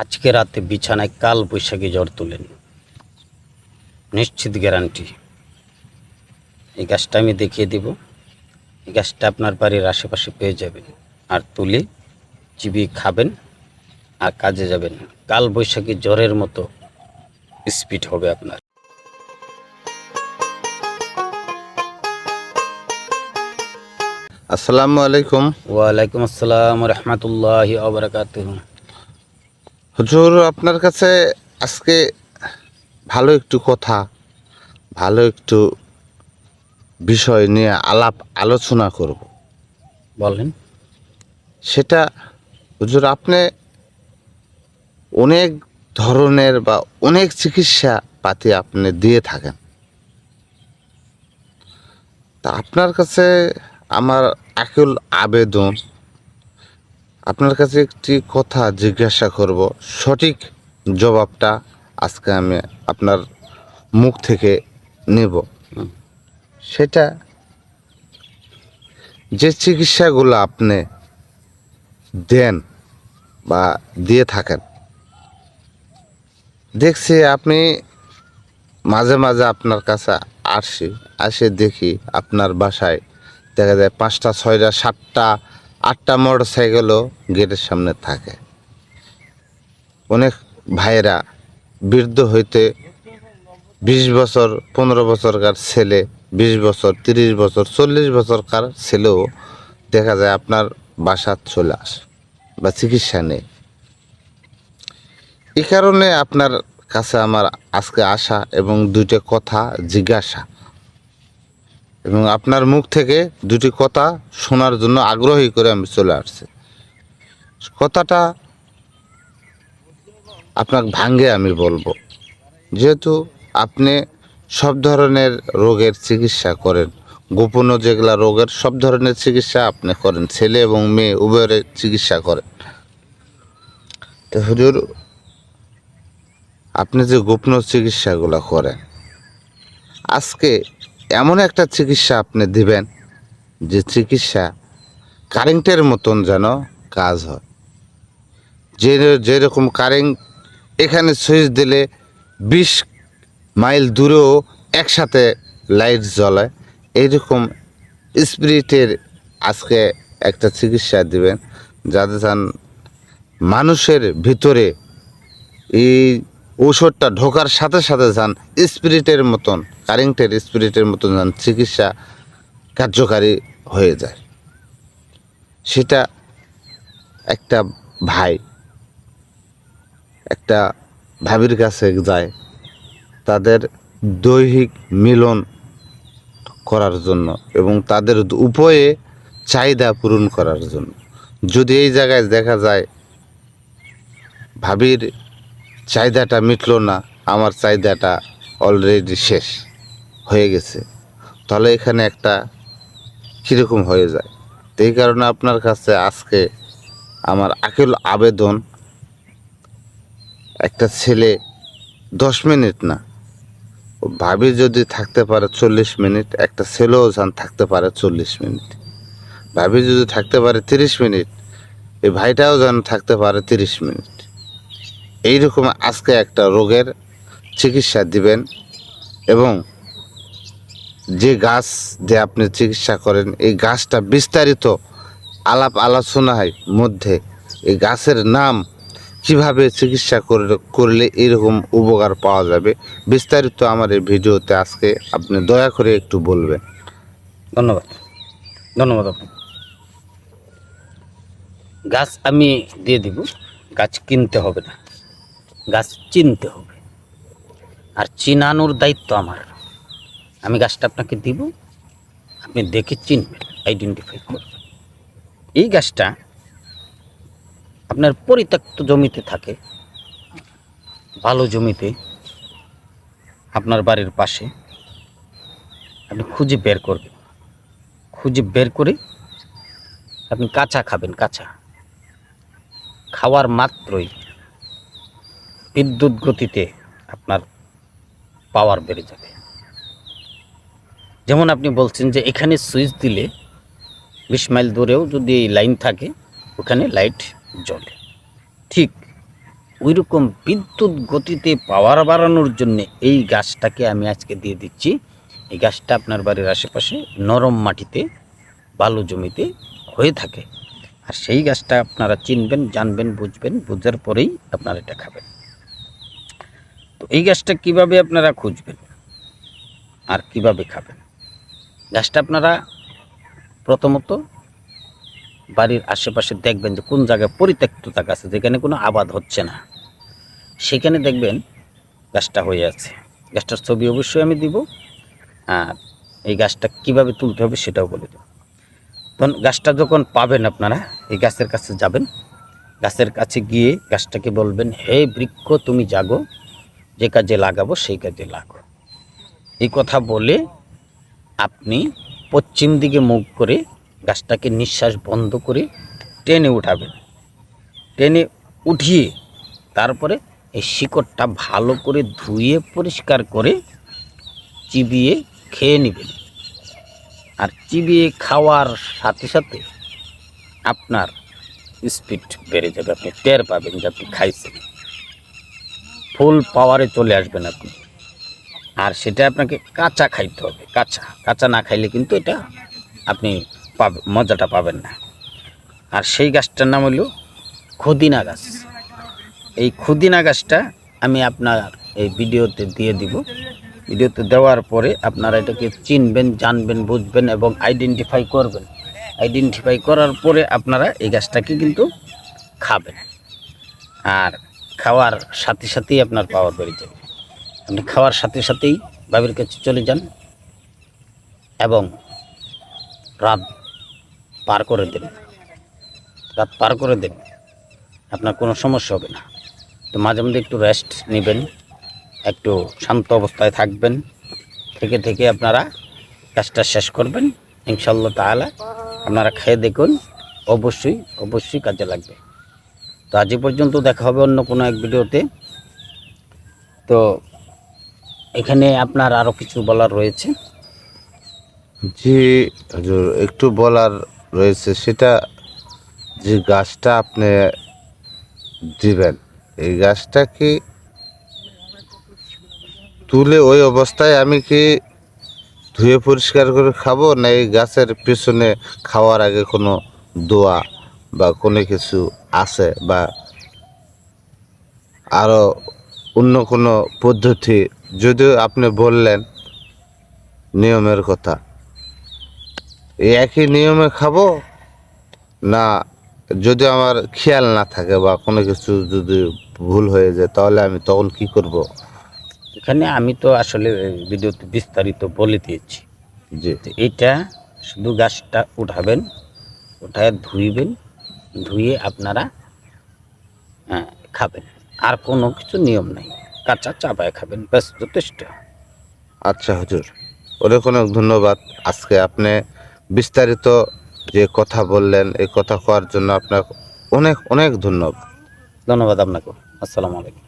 আজকে রাতে বিছানায় কাল বৈশাখী জ্বর তোলেন। নিশ্চিত গ্যারান্টি। এই গাছটা আমি দেখিয়ে দিব। এই গাছটা আপনার বাড়ির আশেপাশে পেয়ে যাবেন। আর তুলে চিবিয়ে খাবেন আর কাজে যাবেন। কাল বৈশাখী জ্বরের মতো স্পিড হবে আপনার। আসসালামু আলাইকুম। ওয়ালাইকুম আসসালাম রহমতুল্লাহ আবরাকাত হুজুর আপনার কাছে আজকে ভালো একটু কথা ভালো একটু বিষয় নিয়ে আলাপ আলোচনা করব। বলেন। সেটা হুজুর আপনি অনেক ধরনের বা অনেক চিকিৎসা পাতি আপনি দিয়ে থাকেন। তা আপনার কাছে আমার আকুল আবেদন আপনার কাছে একটি কথা জিজ্ঞাসা করব। সঠিক জবাবটা আজকে আমি আপনার মুখ থেকে নেব। সেটা যে চিকিৎসাগুলো আপনি দেন বা দিয়ে থাকেন, দেখছি আপনি মাঝে মাঝে আপনার কাছে আসি, আসে দেখি আপনার বাসায় দেখা যায় পাঁচটা, ছয়টা, সাতটা আটটা মোটর সাইকেলও গেটের সামনে থাকে। অনেক ভাইয়েরা বৃদ্ধ হইতে বিশ বছর, পনেরো বছরকার ছেলে, বিশ বছর, তিরিশ বছর, চল্লিশ বছরকার ছেলেও দেখা যায় আপনার বাসার চলে আসে বা চিকিৎসা নেই এই কারণে আপনার কাছে আমার আজকে আসা এবং দুইটা কথা, জিজ্ঞাসা। এবং আপনার মুখ থেকে দুটি কথা শোনার জন্য আগ্রহী করে আমি চলে আসছি। কথাটা আপনাকে ভাঙ্গে আমি বলব। যেহেতু আপনি সব ধরনের রোগের চিকিৎসা করেন গোপনও যেগুলা রোগের সব ধরনের চিকিৎসা আপনি করেন, ছেলে এবং মেয়ে উভয়ের চিকিৎসা করেন। তো হুজুর, আপনি যে গোপন চিকিৎসাগুলো করেন, আজকে এমন একটা চিকিৎসা আপনি দিবেন যে চিকিৎসা কারেন্টের মতন যেন কাজ হয়। যে যেরকম কারেন্ট এখানে সুইচ দিলে বিশ মাইল দূরেও একসাথে লাইট জ্বলে এইরকম স্পিরিটের আজকে একটা চিকিৎসা দিবেন যাতে যান মানুষের ভিতরে এই ঔষধটা ঢোকার সাথে সাথে যান স্পিরিটের মতন কারেন্টের স্পিরিটের মতন যেন চিকিৎসা কার্যকারী হয়ে যায়। সেটা একটা ভাই, একটা ভাবির কাছে যায় তাদের দৈহিক মিলন করার জন্য এবং তাদের উভয়ে চাহিদা পূরণ করার জন্য। যদি এই জায়গায় দেখা যায়, ভাবির চাহিদাটা মিটলো না, আমার চাহিদাটা অলরেডি শেষ। হয়ে গেছে, তাহলে এখানে একটা কীরকম হয়ে যায়? তো এই কারণে আপনার কাছে আজকে আমার আকেল আবেদন, একটা ছেলে দশ মিনিট না ভাবি যদি থাকতে পারে চল্লিশ মিনিট, একটা ছেলেও যান থাকতে পারে চল্লিশ মিনিট। ভাবি যদি থাকতে পারে তিরিশ মিনিট, এই ভাইটাও যেন থাকতে পারে তিরিশ মিনিট। এইরকম আজকে একটা রোগের চিকিৎসা দিবেন এবং যে গাছ যে আপনি চিকিৎসা করেন, এই গাছটা বিস্তারিত আলাপ আলোচনায় মধ্যে এই গাছের নাম কীভাবে চিকিৎসা করলে এরকম উপকার পাওয়া যাবে, বিস্তারিত আমার এই ভিডিওতে আজকে আপনি দয়া করে একটু বলবেন। ধন্যবাদ। ধন্যবাদ গাছ আমি দিয়ে দিব, গাছ কিনতে হবে না। গাছ চিনতে হবে। আর চিনানোর দায়িত্ব আমার। আমি গাছটা আপনাকে দিব, আপনি দেখে চিনবেন আইডেন্টিফাই করবেন। এই গাছটা আপনার পরিত্যক্ত জমিতে থাকে, ভালো জমিতে, আপনার বাড়ির পাশে। আপনি খুঁজে বের করবেন। খুঁজে বের করে আপনি কাঁচা খাবেন, কাঁচা। খাওয়ার মাত্রই বিদ্যুৎ গতিতে আপনার পাওয়ার বেড়ে যাবে। যেমন আপনি বলছেন যে এখানে সুইচ দিলে বিশ মাইল দূরেও যদি এই লাইন থাকে, ওখানে লাইট জ্বলে। ঠিক ওই রকম বিদ্যুৎ গতিতে পাওয়ার বাড়ানোর জন্য এই গাছটাকে আমি আজকে দিয়ে দিচ্ছি। এই গাছটা আপনার বাড়ির আশেপাশে নরম মাটিতে, বালু জমিতে হয়ে থাকে। আর সেই গাছটা আপনারা চিনবেন, জানবেন, বুঝবেন, বুঝার পরেই আপনারা এটা খাবেন। তো এই গাছটা কীভাবে আপনারা খুঁজবেন আর কীভাবে খাবেন? গাছটা আপনারা প্রথমত বাড়ির আশেপাশে দেখবেন যে কোন জায়গায় পরিত্যক্ত জায়গা আছে, যেখানে কোনো আবাদ হচ্ছে না, সেখানে দেখবেন গাছটা হয়ে আছে। গাছটার ছবি অবশ্যই আমি দিব, আর এই গাছটা কীভাবে তুলতে হবে সেটাও বলে দেব। তখন গাছটা যখন পাবেন আপনারা, এই গাছের কাছে যাবেন। গাছের কাছে গিয়ে গাছটাকে বলবেন, হে বৃক্ষ, তুমি জাগো, যে কাজে লাগাবো সেই কাজে লাগো। এই কথা বলে আপনি পশ্চিম দিকে মুখ করে গাছটাকে নিঃশ্বাস বন্ধ করে টেনে উঠাবেন। টেনে উঠিয়ে তারপরে এই শিকড়টা ভালো করে ধুয়ে পরিষ্কার করে চিবিয়ে খেয়ে নেবেন। আর চিবিয়ে খাওয়ার সাথে সাথে আপনার স্পিড বেড়ে যাবে, আপনি টের পাবেন যে আপনি খাইছেন। ফুল পাওয়ারে চলে আসবেন আপনি। আর সেটা আপনাকে কাঁচা খাইতে হবে, কাঁচা। কাঁচা না খাইলে কিন্তু এটা আপনি পাবে, মজাটা পাবেন না। আর সেই গাছটার নাম হলো খুদিনা গাছ। এই খুদিনা গাছটা আমি আপনার এই ভিডিওতে দিয়ে দিব। ভিডিওতে দেওয়ার পরে আপনারা এটাকে চিনবেন, জানবেন, বুঝবেন এবং আইডেন্টিফাই করবেন। আইডেন্টিফাই করার পরে আপনারা এই গাছটাকে কিন্তু খাবেন। আর খাওয়ার সাথে সাথেই আপনার পাওয়ার বেড়ে যাবে। আপনি খাওয়ার সাথে সাথেই বাবির কাছে চলে যান এবং রাত পার করে দেন। রাত পার করে দেন। আপনার কোনো সমস্যা হবে না। তো মাঝে মধ্যে একটু রেস্ট নেবেন, একটু শান্ত অবস্থায় থাকবেন। থেকে থেকে আপনারা কাজটা শেষ করবেন। ইনশাল্লাহ তাহলে আপনারা খেয়ে দেখুন। অবশ্যই অবশ্যই কাজে লাগবে। তো আজ পর্যন্ত দেখা হবে অন্য কোনো এক ভিডিওতে। তো এখানে আপনার আরও কিছু বলার রয়েছে? জি, হুজুর, একটু বলার রয়েছে। সেটা যে গাছটা আপনি দিবেন, এই গাছটা কি তুলে ওই অবস্থায় আমি কি ধুয়ে পরিষ্কার করে খাব, না এই গাছের পিছনে খাওয়ার আগে কোনো দোয়া বা কোনো কিছু আছে বা আরও অন্য কোনো পদ্ধতি যদিও আপনি বললেন নিয়মের কথা। এই একই নিয়মে খাব? না যদি আমার খেয়াল না থাকে বা কোনো কিছু যদি ভুল হয়ে যায় তাহলে আমি তখন কি করব? এখানে আমি তো আসলে ভিডিওতে বিস্তারিত বলে দিয়েছি। যে এটা শুধু গাছটা উঠাবেন উঠায় ধুইবেন ধুয়ে আপনারা হ্যাঁ, খাবেন। আর কোনো কিছু নিয়ম নেই। কাঁচা চাপায় খাবেন ব্যাস যথেষ্ট। আচ্ছা হুজুর অনেক অনেক ধন্যবাদ। আজকে আপনি বিস্তারিত যে কথা বললেন এই কথা কওয়ার জন্য আপনার অনেক অনেক ধন্যবাদ। ধন্যবাদ আপনাকে আসসালামু আলাইকুম।